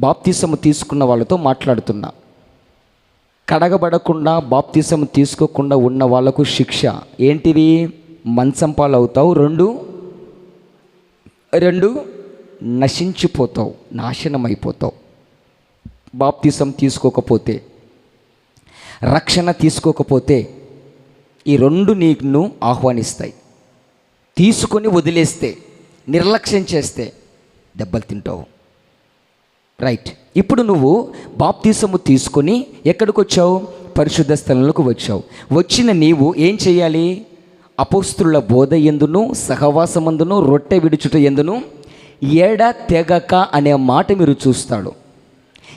బాప్తీసము తీసుకున్న వాళ్ళతో మాట్లాడుతున్నా. కడగబడకుండా బాప్తీసం తీసుకోకుండా ఉన్న వాళ్ళకు శిక్ష. ఏంటిది? మంచం పాలవుతావు. రెండు? రెండు? నశించిపోతావు. నాశనం అయిపోతావు బాప్తీసం తీసుకోకపోతే రక్షణ తీసుకోకపోతే ఈ రెండు నీకును ఆహ్వానిస్తాయి. తీసుకొని వదిలేస్తే నిర్లక్ష్యం చేస్తే దెబ్బలు తింటావు. రైట్ ఇప్పుడు నువ్వు బాప్తీసము తీసుకొని ఎక్కడికి వచ్చావు పరిశుద్ధ స్థలంలోకి వచ్చావు. వచ్చిన నీవు ఏం చేయాలి? అపోస్తుల బోధ ఎందును సహవాసమందును రొట్టె విడుచుట ఎందును? ఎడ తెగక అనే మాట మీరు చూస్తాడు.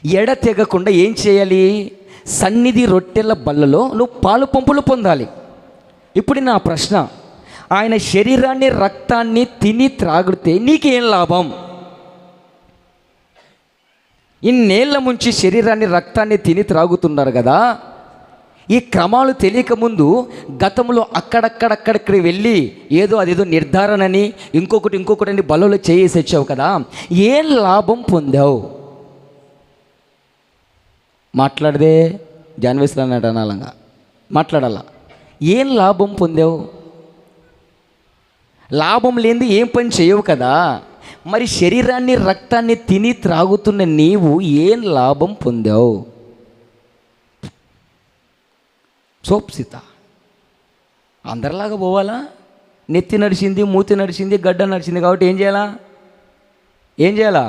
ఎడ తెగకుండా ఏం చేయాలి? సన్నిధి రొట్టెల బల్లలో నువ్వు పాలు పంపులు పొందాలి. ఇప్పుడు నా ప్రశ్న. ఆయన శరీరాన్ని రక్తాన్ని తిని త్రాగితే నీకేం లాభం? ఇన్నేళ్ళ ముంచి శరీరాన్ని రక్తాన్ని తిని త్రాగుతున్నారు కదా. ఈ క్రమాలు తెలియకముందు గతంలో అక్కడక్కడక్కడికి వెళ్ళి ఏదో అదేదో నిర్ధారణని ఇంకొకటి ఇంకొకటి అని బలలో చేసి వచ్చావు కదా. ఏం లాభం పొందావు? మాట్లాడదే జాన్వేస్లో అన్నాడు అనాలంగా. మాట్లాడాలా? ఏం లాభం పొందావు? లాభం లేనిది ఏం పని చేయవు కదా. మరి శరీరాన్ని రక్తాన్ని తిని త్రాగుతున్న నీవు ఏం లాభం పొందావు? సోప్సిత అందరిలాగా పోవాలా? నెత్తి నడిచింది మూతి నడిచింది గడ్డ నడిచింది కాబట్టి ఏం చేయాలా? ఏం చేయాలా?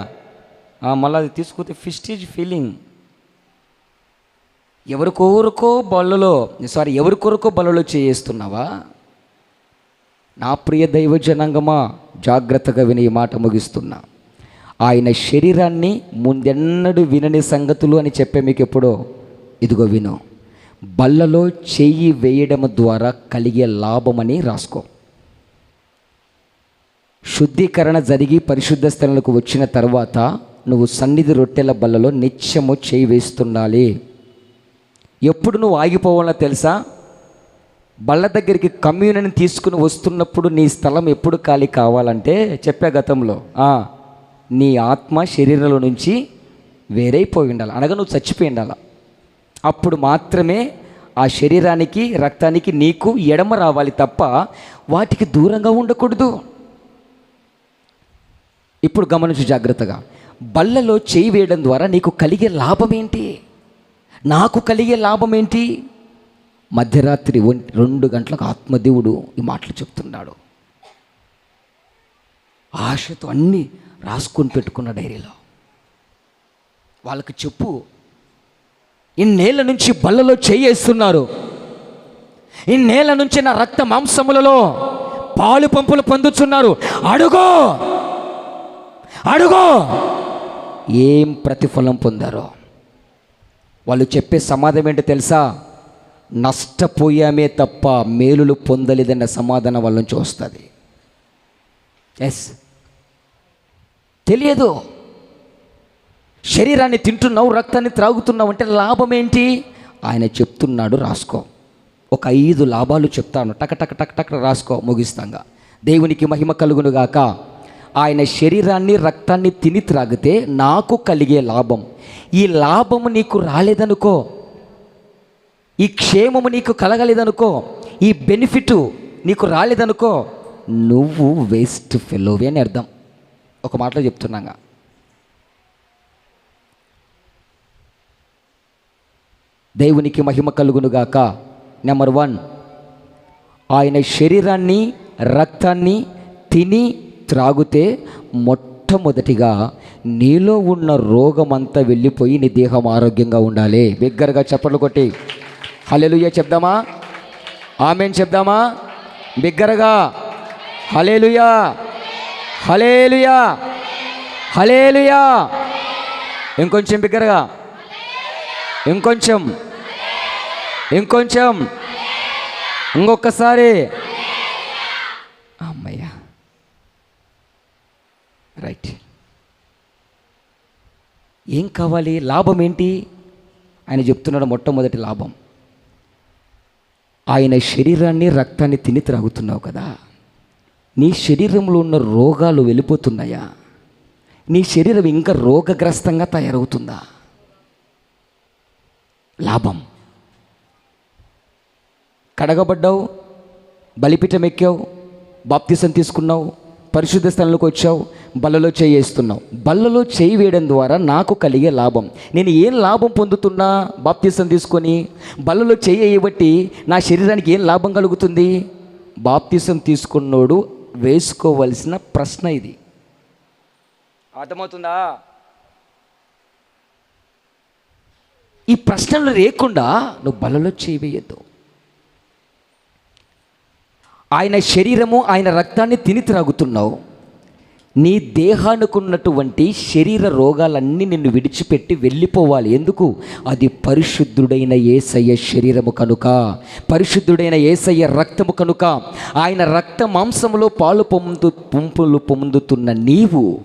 మళ్ళీ అది తీసుకుంటే ఫిస్టేజ్ ఫీలింగ్. ఎవరికొరకో బళ్ళలో సారీ ఎవరికొరకో బళ్ళలో చేస్తున్నావా? నా ప్రియ దైవ జనాంగమా జాగ్రత్తగా విని ఈ మాట ముగిస్తున్నా. ఆయన శరీరాన్ని ముందెన్నడూ వినని సంగతులు అని చెప్పే మీకు ఎప్పుడో? ఇదిగో విను. బల్లలో చెయ్యి వేయడం ద్వారా కలిగే లాభమని రాసుకో. శుద్ధీకరణ జరిగి పరిశుద్ధ స్థలంలోకి వచ్చిన తర్వాత నువ్వు సన్నిధి రొట్టెల బల్లలో నిత్యము చేయి వేస్తుండాలి. ఎప్పుడు నువ్వు ఆగిపోవాలో తెలుసా? బళ్ళ దగ్గరికి కమ్యూనిని తీసుకుని వస్తున్నప్పుడు నీ స్థలం ఎప్పుడు ఖాళీ కావాలంటే చెప్పే గతంలో నీ ఆత్మ శరీరంలో నుంచి వేరైపోయి ఉండాలి. అనగా నువ్వు చచ్చిపోయి ఉండాలి. అప్పుడు మాత్రమే ఆ శరీరానికి రక్తానికి నీకు ఎడమ రావాలి తప్ప వాటికి దూరంగా ఉండకూడదు. ఇప్పుడు గమనించు జాగ్రత్తగా. బల్లలో చేయి వేయడం ద్వారా నీకు కలిగే లాభం ఏంటి? నాకు కలిగే లాభం ఏంటి? మధ్యరాత్రి రెండు గంటలకు ఆత్మదేవుడు ఈ మాటలు చెప్తున్నాడు. ఆశతో అన్నీ రాసుకొని పెట్టుకున్న డైరీలో. వాళ్ళకి చెప్పు ఇన్నేళ్ళ నుంచి బల్లలో చేయేస్తున్నారు. ఇన్నేళ్ళ నుంచి నా రక్త మాంసములలో పాలు పంపులు పొందుతున్నారు అడుగో! అడుగో! ఏం ప్రతిఫలం పొందారో? వాళ్ళు చెప్పే సమాధానం ఏంటో తెలుసా? నష్టపోయామే తప్ప మేలులు పొందలేదన్న సమాధానం వాళ్ళ నుంచి వస్తుంది. ఎస్ తెలియదు. శరీరాన్ని తింటున్నావు రక్తాన్ని త్రాగుతున్నావు అంటే లాభం ఏంటి? ఆయన చెప్తున్నాడు రాసుకో. ఒక ఐదు లాభాలు చెప్తాను. టక టక టక టక రాసుకో ముగిస్తాంగా. దేవునికి మహిమ కలుగును గాక ఆయన శరీరాన్ని రక్తాన్ని తిని త్రాగితే నాకు కలిగే లాభం. ఈ లాభము నీకు రాలేదనుకో ఈ క్షేమము నీకు కలగలేదనుకో ఈ బెనిఫిట్ నీకు రాలేదనుకో నువ్వు వేస్ట్ ఫెలోవి అని అర్థం. ఒక మాటలో చెప్తున్నాగా. దేవునికి మహిమ కలుగునుగాక నెంబర్ వన్ ఆయన శరీరాన్ని రక్తాన్ని తిని త్రాగితే మొట్టమొదటిగా నీలో ఉన్న రోగమంతా వెళ్ళిపోయి నీ దేహం ఆరోగ్యంగా ఉండాలి. బిగ్గరగా చప్పట్లు కొట్టి. హలేలుయ చెప్దామా? ఆమెన్ చెప్దామా? బిగ్గరగా. హలేలుయా హలేలుయా హలేలుయా ఇంకొంచెం బిగ్గరగా. ఇంకొంచెం. ఇంకొంచెం. ఇంకొకసారి. అమ్మయ్యా. రైట్. ఏం కావాలి? లాభం ఏంటి? ఆయన చెప్తున్నాడు మొట్టమొదటి లాభం. ఆయన శరీరాన్ని రక్తాన్ని తిని త్రాగుతున్నావు కదా. నీ శరీరంలో ఉన్న రోగాలు వెళ్ళిపోతున్నాయా? నీ శరీరం ఇంకా రోగగ్రస్తంగా తయారవుతుందా? లాభం. కడగబడ్డావు బలిపీఠం ఎక్కావు బాప్తిసం తీసుకున్నావు పరిశుద్ధ స్థలంలోకి వచ్చావు బల్లలో చేయి వేస్తున్నావు బల్లలో చేయి వేయడం ద్వారా నాకు కలిగే లాభం. నేను ఏం లాభం పొందుతున్నా? బాప్తిసం తీసుకొని బల్లలో చేయి వేయబట్టి నా శరీరానికి ఏం లాభం కలుగుతుంది? బాప్తిసం తీసుకున్నోడు వేసుకోవలసిన ప్రశ్న ఇది. అర్థమవుతుందా? ఈ ప్రశ్నలు లేకుండా నువ్వు బలలో చేయి వేయద్దు. ఆయన శరీరము ఆయన రక్తాన్ని తిని త్రాగుతున్నావు. నీ దేహానుకున్నటువంటి శరీర రోగాలన్నీ నిన్ను విడిచిపెట్టి వెళ్ళిపోవాలి. ఎందుకు? అది పరిశుద్ధుడైన ఏసయ్య శరీరము కనుక. పరిశుద్ధుడైన ఏసయ్య రక్తము కనుక. ఆయన రక్త మాంసములో పాలు పొందు పుంపులు పొందుతున్న నీవు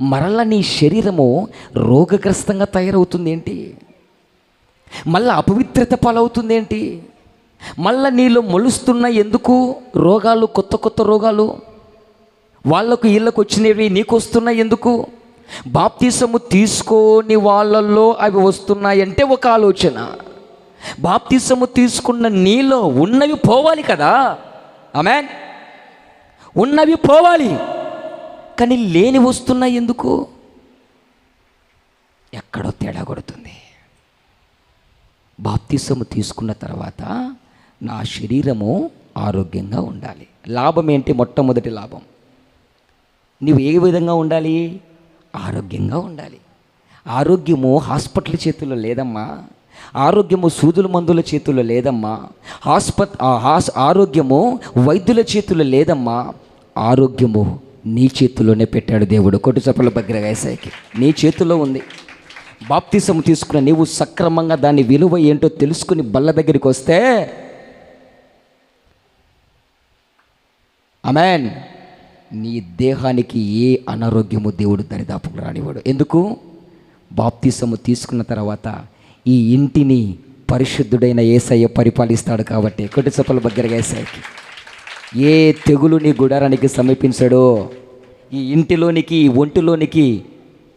మరల నీ శరీరము రోగగ్రస్తంగా తయారవుతుంది ఏంటి? మళ్ళా అపవిత్రత పాలవుతుంది ఏంటి? మళ్ళా నీలో మొలుస్తున్న ఎందుకు? రోగాలు కొత్త కొత్త రోగాలు. వాళ్ళకు ఇళ్ళకు వచ్చినవి నీకు వస్తున్నాయి ఎందుకు? బాప్తీసము తీసుకోని వాళ్ళల్లో అవి వస్తున్నాయంటే ఒక ఆలోచన. బాప్తీసము తీసుకున్న నీలో ఉన్నవి పోవాలి కదా? ఆమెన్. ఉన్నవి పోవాలి. కానీ లేని వస్తున్నాయి ఎందుకు? ఎక్కడో తేడా కొడుతుంది. బాప్తీసము తీసుకున్న తర్వాత నా శరీరము ఆరోగ్యంగా ఉండాలి. లాభం ఏంటి? మొట్టమొదటి లాభం. నువ్వు ఏ విధంగా ఉండాలి? ఆరోగ్యంగా ఉండాలి. ఆరోగ్యము హాస్పిటల్ చేతుల్లో లేదమ్మా. ఆరోగ్యము సూదుల మందుల చేతుల్లో లేదమ్మా. హాస్పత్ హాస్ ఆరోగ్యము వైద్యుల చేతుల్లో లేదమ్మా. ఆరోగ్యము నీ చేతుల్లోనే పెట్టాడు దేవుడు. కొట్టు చప్పల దగ్గర వేసాయికి నీ చేతుల్లో ఉంది. బాప్తిసము తీసుకున్న నీవు సక్రమంగా దాని విలువ ఏంటో తెలుసుకుని బల్ల దగ్గరికి వస్తే అమెన్ నీ దేహానికి ఏ అనారోగ్యము దేవుడు దరిదాపుకు రానివాడు ఎందుకు? బాప్తిసము తీసుకున్న తర్వాత ఈ ఇంటిని పరిశుద్ధుడైన ఏసయ్య పరిపాలిస్తాడు కాబట్టి. కొట్టి దగ్గరగా ఏసయ్యకి. ఏ తెగులు నీ గుడారానికి సమీపించడో ఈ ఇంటిలోనికి ఈ ఒంటిలోనికి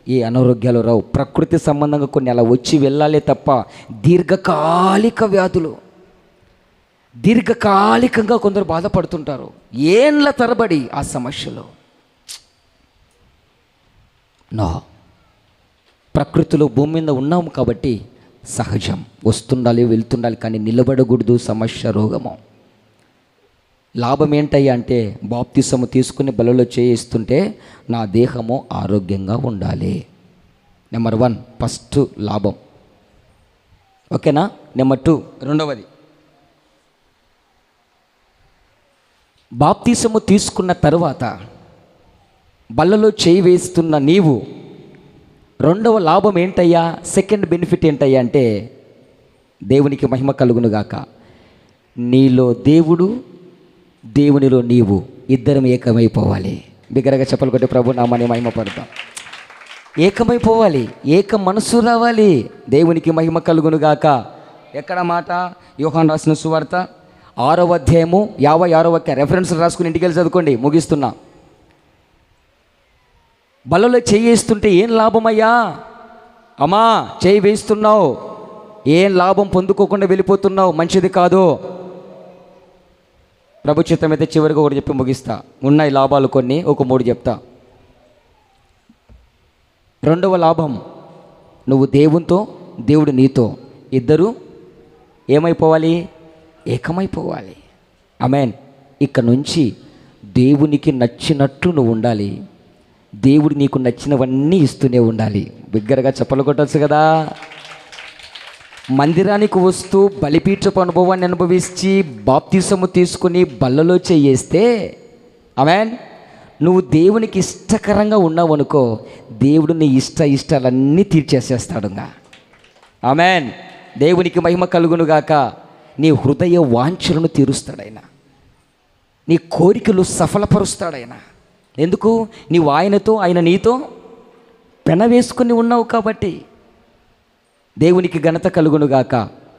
ఏ అనారోగ్యాలు రావు. ప్రకృతి సంబంధంగా కొన్ని అలా వచ్చి వెళ్ళాలే తప్ప దీర్ఘకాలిక వ్యాధులు దీర్ఘకాలికంగా కొందరు బాధపడుతుంటారు. ఏండ్ల తరబడి ఆ సమస్యలో? నా ప్రకృతిలో భూమి మీద ఉన్నాము కాబట్టి సహజం. వస్తుండాలి వెళ్తుండాలి కానీ నిలబడకూడదు సమస్య రోగము. లాభం ఏంటయ్యా అంటే బాప్తిసము తీసుకుని బలలో చేయిస్తుంటే నా దేహము ఆరోగ్యంగా ఉండాలి. నెంబర్ వన్ ఫస్ట్ లాభం. ఓకేనా? నెంబర్ టూ రెండవది. బాప్తీసము తీసుకున్న తరువాత బల్లలో చేయి వేస్తున్న నీవు రెండవ లాభం ఏంటయ్యా? సెకండ్ బెనిఫిట్ ఏంటయ్యా అంటే దేవునికి మహిమ కలుగునుగాక. నీలో దేవుడు దేవునిలో నీవు ఇద్దరం ఏకమైపోవాలి. బిగ్గరగా చెప్పలు కొట్టి ప్రభు నామాన్ని మహిమపడతాం ఏకమైపోవాలి ఏక మనసు రావాలి. దేవునికి మహిమ కలుగునుగాక. ఎక్కడ మాట? యోహాన్ రాసిన సువార్త ఆరవ అధ్యాయము యాభై ఆరవ రెఫరెన్స్ రాసుకుని ఇంటికి వెళ్ళి చదువుకోండి ముగిస్తున్నా. బలలో చేయి వేస్తుంటే ఏం లాభమయ్యా? అమ్మా చేయి వేస్తున్నావు ఏం లాభం పొందుకోకుండా వెళ్ళిపోతున్నావు? మంచిది కాదు. ప్రభుత్వం అయితే చివరిగా ఒకటి చెప్పి ముగిస్తా. ఉన్నాయి లాభాలు కొన్ని ఒక మూడు చెప్తా. రెండవ లాభం నువ్వు దేవునితో దేవుడు నీతో. ఇద్దరు ఏమైపోవాలి? ఏకమైపోవాలి. అమెన్ ఇక నుంచి దేవునికి నచ్చినట్టు నువ్వు ఉండాలి. దేవుడు నీకు నచ్చినవన్నీ ఇస్తూనే ఉండాలి. బిగ్గరగా చెప్పలు కొట్టచ్చు కదా? మందిరానికి వస్తూ బలిపీఠపు అనుభవాన్ని అనుభవించి బాప్తీసము తీసుకుని బల్లలో చేయేస్తే అమెన్ నువ్వు దేవునికి ఇష్టకరంగా ఉన్నావు అనుకో దేవుడు నీ ఇష్ట ఇష్టాలన్నీ తీర్చేసేస్తాడుగా. అమెన్ దేవునికి మహిమ కలుగునుగాక. నీ హృదయ వాంఛలను తీరుస్తాడైనా. నీ కోరికలు సఫలపరుస్తాడైనా. ఎందుకు? నీవు ఆయనతో ఆయన నీతో పెనవేసుకుని ఉన్నావు కాబట్టి. దేవునికి ఘనత కలుగునుగాక.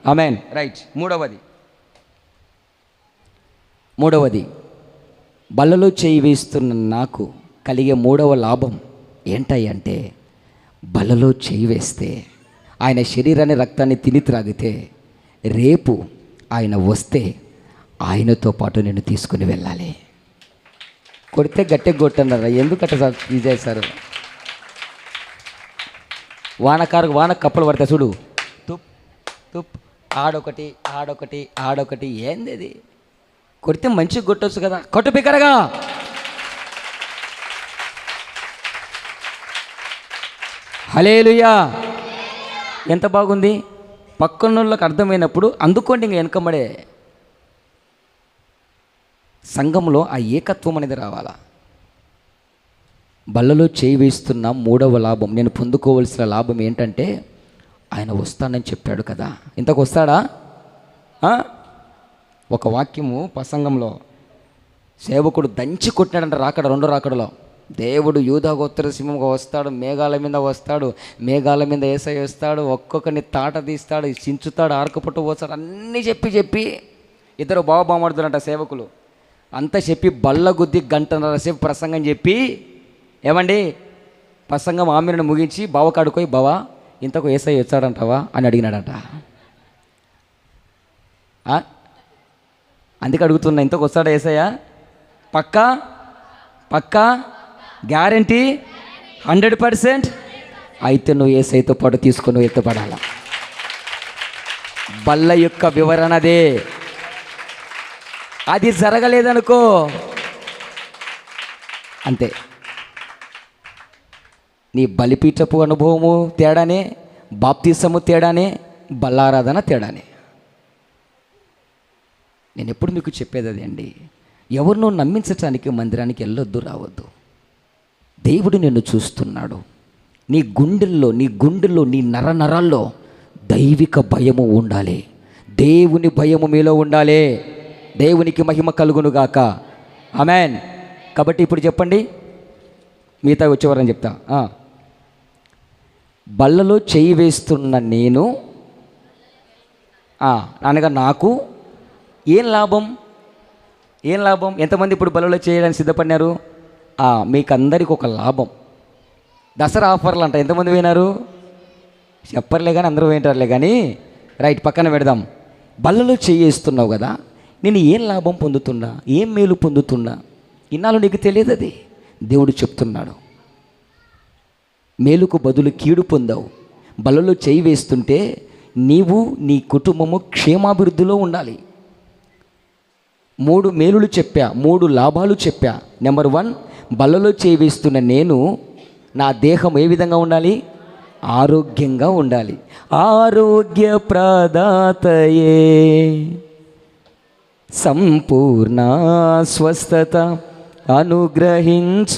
అమెన్ రైట్ మూడవది. మూడవది. బల్లలో చేయి వేస్తున్న నాకు కలిగే మూడవ లాభం ఏంటాయి అంటే బలలో చేయి వేస్తే ఆయన శరీరాన్ని రక్తాన్ని తిని త్రాగితే రేపు ఆయన వస్తే ఆయనతో పాటు నేను తీసుకుని వెళ్ళాలి. కొడితే గట్టె కొట్టన్నారా? ఎందుకట్ట సార్ తీసేశారు వానకారు వాన కప్పలు పడతాయి చూడు. తుప్ తుప్ ఆడొకటి ఆడొకటి ఆడొకటి. ఏంది అది కొడితే మంచిగా కొట్టొచ్చు కదా. కొట్టు పికరగా హలేలుయా ఎంత బాగుంది? పక్కనోళ్ళకి అర్థమైనప్పుడు అందుకోండి ఇంకా వెనకబడే సంఘంలో ఆ ఏకత్వం అనేది రావాలా? బల్లలో చేయి వేస్తున్న మూడవ లాభం నేను పొందుకోవలసిన లాభం ఏంటంటే ఆయన వస్తానని చెప్పాడు కదా. ఇంతకు వస్తాడా? ఒక వాక్యము ప్రసంగంలో సేవకుడు దంచి కొట్టినాడంట రాకడ రెండో రాకడలో. దేవుడు యూదా గోత్ర సింహంగా వస్తాడు మేఘాల మీద వస్తాడు మేఘాల మీద ఏసై వస్తాడు ఒక్కొక్కరిని తాట తీస్తాడు చించుతాడు ఆరకపుట్టు పోస్తాడు అన్నీ చెప్పి చెప్పి ఇద్దరు బావబామడుతున్నట సేవకులు. అంతా చెప్పి బల్ల గుద్ది గంటన్నర సేపు ప్రసంగం చెప్పి ఏమండి? ప్రసంగం ఆమెను ముగించి బావకాడుకోయి బావా ఇంతకు ఏసై వచ్చాడంటావా? అని అడిగినాడంట. అందుకే అడుగుతున్నా ఇంతకు వస్తాడా ఏసయ్యా? పక్కా? పక్కా? గ్యారంటీ? Hundred percent? అయితే నువ్వు ఏసైతో పాటు తీసుకుని నువ్వు బల్ల యొక్క వివరణదే అది జరగలేదనుకో. అంతే. నీ బలిపీఠపు అనుభవము తేడానే బాప్తీసము తేడానే బల్లారాధన తేడానే. నేను ఎప్పుడు మీకు చెప్పేది అదే అండి. ఎవరినో నమ్మించటానికి మందిరానికి వెళ్ళొద్దు రావద్దు. దేవుడు నిన్ను చూస్తున్నాడు. నీ గుండెల్లో నీ గుండెల్లో నీ నర నరాల్లో దైవిక భయము ఉండాలి. దేవుని భయము మీలో ఉండాలి. దేవునికి మహిమ కలుగునుగాక అమెన్ కాబట్టి ఇప్పుడు చెప్పండి. మిగతా వచ్చేవారని చెప్తా. బల్లలో చేయి వేస్తున్న నేను అనగా నాకు ఏం లాభం? ఏం లాభం? ఎంతమంది ఇప్పుడు బలలో చేయడానికి సిద్ధపడినారు? మీకు అందరికి ఒక లాభం. దసరా ఆఫర్లు అంట ఎంతమంది పోయినారు? చెప్పర్లే కానీ అందరూ వింటారులే కానీ రైట్ పక్కన పెడదాం. బల్లలో చేయిస్తున్నావు కదా నేను ఏం లాభం పొందుతున్నా ఏం మేలు పొందుతున్నా ఇన్నాళ్ళు నీకు తెలియదు అది? దేవుడు చెప్తున్నాడు. మేలుకు బదులు కీడు పొందావు. బలలో చేయి వేస్తుంటే నీవు నీ కుటుంబము క్షేమాభివృద్ధిలో ఉండాలి. మూడు మేలులు చెప్పా మూడు లాభాలు చెప్పా. నెంబర్ వన్ బలలో చేవేస్తున్న నేను నా దేహం ఏ విధంగా ఉండాలి? ఆరోగ్యంగా ఉండాలి. ఆరోగ్య ప్రదాతయే. సంపూర్ణ స్వస్థత అనుగ్రహించువాడే.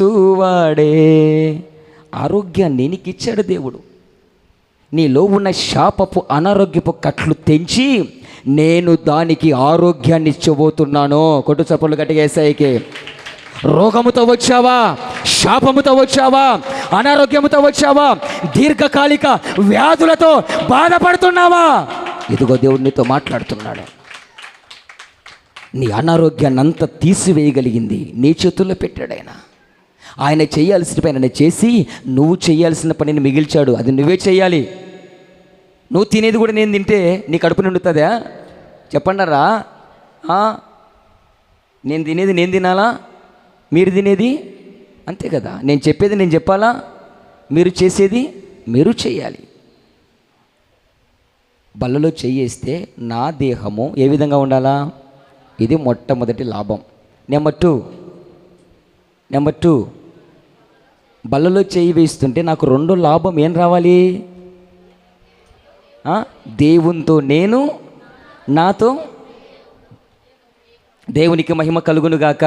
ఆరోగ్యాన్ని నీకు ఇచ్చాడు దేవుడు. నీలో ఉన్న శాపపు అనారోగ్యపు కట్లు తెంచి నేను దానికి ఆరోగ్యాన్ని ఇచ్చబోతున్నాను. కొట్టు చప్పలు గట్టిగా రోగముతో వచ్చావా? శాపముతో వచ్చావా? అనారోగ్యముతో వచ్చావా? దీర్ఘకాలిక వ్యాధులతో బాధపడుతున్నావా? ఇదిగో దేవుడు నీతో మాట్లాడుతున్నాడు. నీ అనారోగ్యాన్ని తీసివేయగలిగింది. నీ చేతుల్లో పెట్టాడు ఆయన. ఆయన చేయాల్సిన పని ఆయన చేసి నువ్వు చేయాల్సిన పనిని మిగిల్చాడు. అది నువ్వే చేయాలి. నువ్వు తినేది కూడా నేను తింటే నీ కడుపు నిండుతుందా? చెప్పండరా? నేను తినేది నేను తినాలా? మీరు తినేది? అంతే కదా. నేను చెప్పేది నేను చెప్పాలా? మీరు చేసేది మీరు చేయాలి. బల్లలో చేయేస్తే నా దేహము ఏ విధంగా ఉండాలా? ఇది మొట్టమొదటి లాభం. Number two. Number two. బల్లలో చేయి వేస్తుంటే నాకు రెండో లాభం ఏం రావాలి? దేవునితో నేను నాతో దేవునికి మహిమ కలుగునుగాక.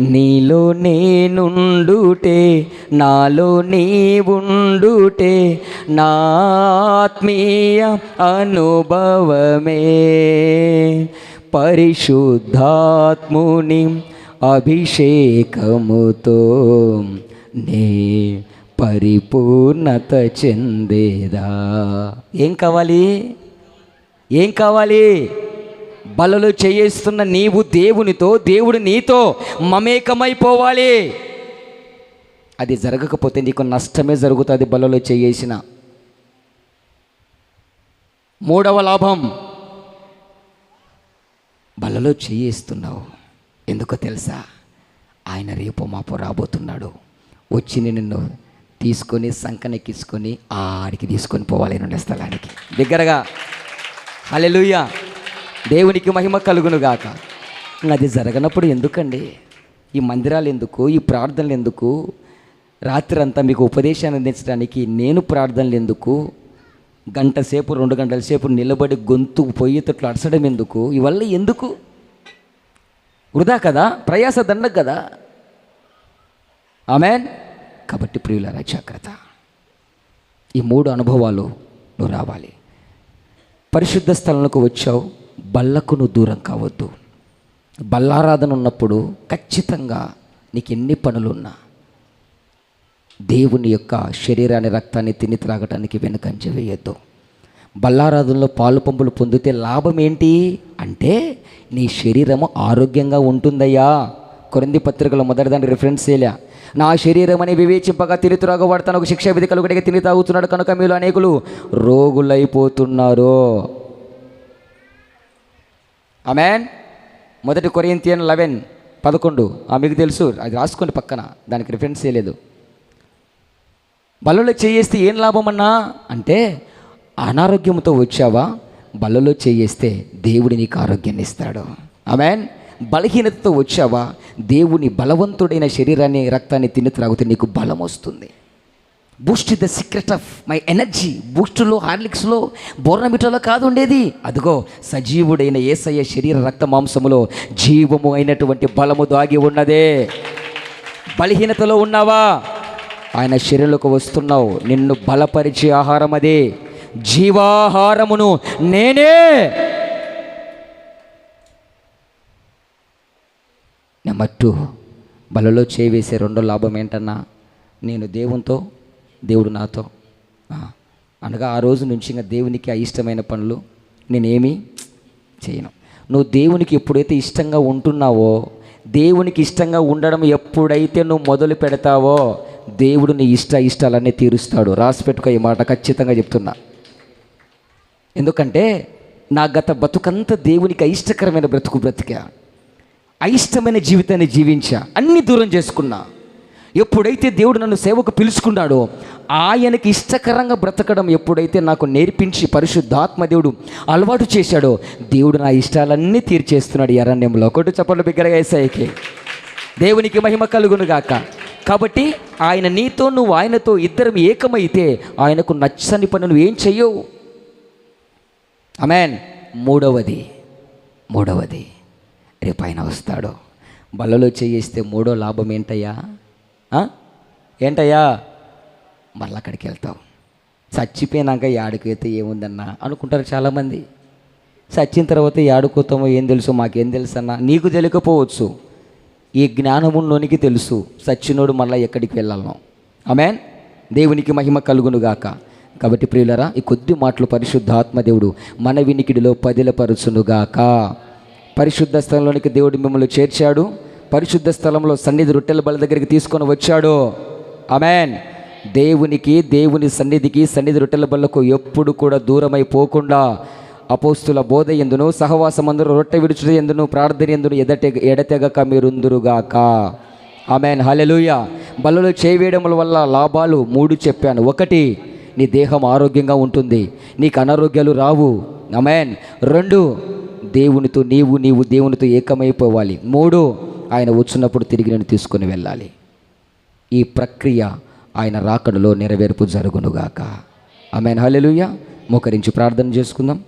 నీలో నేనుండుటే నాలో నీవుండుటే నాత్మీయ అనుభవమే. పరిశుద్ధాత్ముని అభిషేకముతో నే పరిపూర్ణత చెందేదా. ఏం కావాలి? ఏం కావాలి? బలలో చేయిస్తున్న నీవు దేవునితో దేవుడు నీతో మమేకమైపోవాలి. అది జరగకపోతే నీకు నష్టమే జరుగుతుంది బలలో చేయేసిన. మూడవ లాభం బలలో చేయిస్తున్నావు. ఎందుకో తెలుసా? ఆయన రేపు మాపు రాబోతున్నాడు. వచ్చి నిన్ను తీసుకొని సంకనెక్కించుకొని ఆడికి తీసుకొని పోవాలి నుండి స్థలానికి. దగ్గరగా. హల్లెలూయా. దేవునికి మహిమ కలుగును గాక. అది జరగనప్పుడు ఎందుకండి? ఈ మందిరాలు ఎందుకు? ఈ ప్రార్థనలు ఎందుకు? రాత్రి అంతా మీకు ఉపదేశాన్ని అందించడానికి నేను ప్రార్థనలు ఎందుకు? గంట సేపు రెండు గంటల సేపు నిలబడి గొంతు పొయ్యితట్లు అడసడం ఎందుకు? ఇవల్ల ఎందుకు? వృధా కదా? ప్రయాస దండగ కదా? ఆమెన్? కాబట్టి ప్రియులరా జాగ్రత్త. ఈ మూడు అనుభవాలు నువ్వు రావాలి. పరిశుద్ధ స్థలంలోకి వచ్చావు. బల్లకు నువ్వు దూరం కావద్దు. బల్లారాధన ఉన్నప్పుడు ఖచ్చితంగా నీకు ఎన్ని పనులున్నా దేవుని యొక్క శరీరాన్ని రక్తాన్ని తిని త్రాగటానికి వెనుకంజ వేయొద్దు. బల్లారాధనలో పాలు పంపులు పొందితే లాభం ఏంటి అంటే నీ శరీరము ఆరోగ్యంగా ఉంటుందయ్యా. కొరింది పత్రికలు మొదటి రిఫరెన్స్ చేయలే. నా శరీరం అని వివేచింపగా తిని త్రాగబడతాను ఒక శిక్ష విధి కలుగుడిగా తిని తాగుతున్నాడు కనుక మీరు అనేకులు రోగులైపోతున్నారు. ఆమెన్. మొదటి కొరియన్తియన్ లెవెన్ పదకొండు. ఆ మీకు తెలుసు అది రాసుకోండి పక్కన దానికి రిఫరెన్స్ చేయలేదు. బలలో చేయేస్తే ఏం లాభం అన్నా? అంటే అనారోగ్యంతో వచ్చావా? బలలో చేయేస్తే దేవుడి నీకు ఆరోగ్యాన్ని ఇస్తాడు. ఆమెన్. బలహీనతతో వచ్చావా? దేవుని బలవంతుడైన శరీరాన్ని రక్తాన్ని తిని త్రాగితే నీకు బలం వస్తుంది boost the secret of my energy బూస్టులో హార్లిక్స్లో బోర్నమిటోలో కాదు ఉండేది అదిగో సజీవుడైన ఏసయ్య శరీర రక్త మాంసములో జీవము అయినటువంటి బలము దాగి ఉన్నదే. బలహీనతలో ఉన్నావా? ఆయన శరీరంలోకి వస్తున్నావు. నిన్ను బలపరిచే ఆహారం అదే. జీవాహారమును నేనే. నెంబర్ టూ బలలో చేవేసే రెండో లాభం ఏంటన్నా? నేను దేవునితో దేవుడు నాతో. అనగా ఆ రోజు నుంచి ఇంకా దేవునికి అయిష్టమైన పనులు నేనేమి చేయను. నువ్వు దేవునికి ఎప్పుడైతే ఇష్టంగా ఉంటున్నావో దేవునికి ఇష్టంగా ఉండడం ఎప్పుడైతే నువ్వు మొదలు పెడతావో దేవుడు నీ ఇష్ట ఇష్టాలన్నీ తీరుస్తాడు. రాసి పెట్టుకో ఈ మాట ఖచ్చితంగా చెప్తున్నా. ఎందుకంటే నా గత బతుకంతా దేవునికి అయిష్టకరమైన బ్రతుకు బ్రతికా. అయిష్టమైన జీవితాన్ని జీవించా. అన్ని దూరం చేసుకున్నా. ఎప్పుడైతే దేవుడు నన్ను సేవకు పిలుచుకున్నాడో ఆయనకి ఇష్టకరంగా బ్రతకడం ఎప్పుడైతే నాకు నేర్పించి పరిశుద్ధాత్మ దేవుడు అలవాటు చేశాడో దేవుడు నా ఇష్టాలన్నీ తీర్చేస్తున్నాడు ఈ అరణ్యంలో. ఒకటి చప్పట్లు బిగ్గరగా వేసాయికి దేవునికి మహిమ కలుగునుగాక. కాబట్టి ఆయన నీతో నువ్వు ఆయనతో ఇద్దరం ఏకమైతే ఆయనకు నచ్చని పని నువ్వు ఏం చెయ్యవు. అమెన్ మూడవది మూడవది రేపు ఆయన వస్తాడు. బలలో చేయిస్తే మూడో లాభం ఏంటయ్యా? ఏంటయ్యా? మళ్ళీ అక్కడికి వెళ్తావు. చచ్చిపోయినాక యాడికైతే ఏముందన్నా? అనుకుంటారు చాలామంది. చచ్చిన తర్వాత యాడుకోతామో ఏం తెలుసు? మాకేం తెలుసు అన్నా నీకు తెలియకపోవచ్చు. ఈ జ్ఞానములోనికి తెలుసు. సచ్చినోడు మళ్ళీ ఎక్కడికి వెళ్ళాలను. ఆమెన్? దేవునికి మహిమ కలుగునుగాక. కాబట్టి ప్రియులరా ఈ కొద్ది మాటలు పరిశుద్ధాత్మ దేవుడు మన వినికిడిలో పదిలపరుచునుగాక. పరిశుద్ధ స్థలంలోనికి దేవుడు మిమ్మల్ని చేర్చాడు. పరిశుద్ధ స్థలంలో సన్నిధి రొట్టెల బల దగ్గరికి తీసుకొని వచ్చాడు. అమెన్ దేవునికి దేవుని సన్నిధికి సన్నిధి రొట్టెల బల్లకు ఎప్పుడు కూడా దూరమైపోకుండా అపోస్తుల బోధ ఎందును సహవాసమందరూ రొట్టె విడుచుట ఎందును ప్రార్థన ఎందును ఎదటె ఎడతెగక మీరుందురుగాక ఆమెన్. హలెలుయ బలలో చేయవేయడం వల్ల లాభాలు మూడు చెప్పాను. ఒకటి నీ దేహం ఆరోగ్యంగా ఉంటుంది. నీకు అనారోగ్యాలు రావు. అమెన్ రెండు దేవునితో నీవు నీవు దేవునితో ఏకమైపోవాలి. మూడు ఆయన వచ్చినప్పుడు తిరిగి నేను తీసుకొని వెళ్ళాలి. ఈ ప్రక్రియ ఆయన రాకడలో నెరవేర్పు జరుగునుగాక. ఆమెన్. హల్లెలూయా. మోకరించి ప్రార్థన చేసుకుందాం.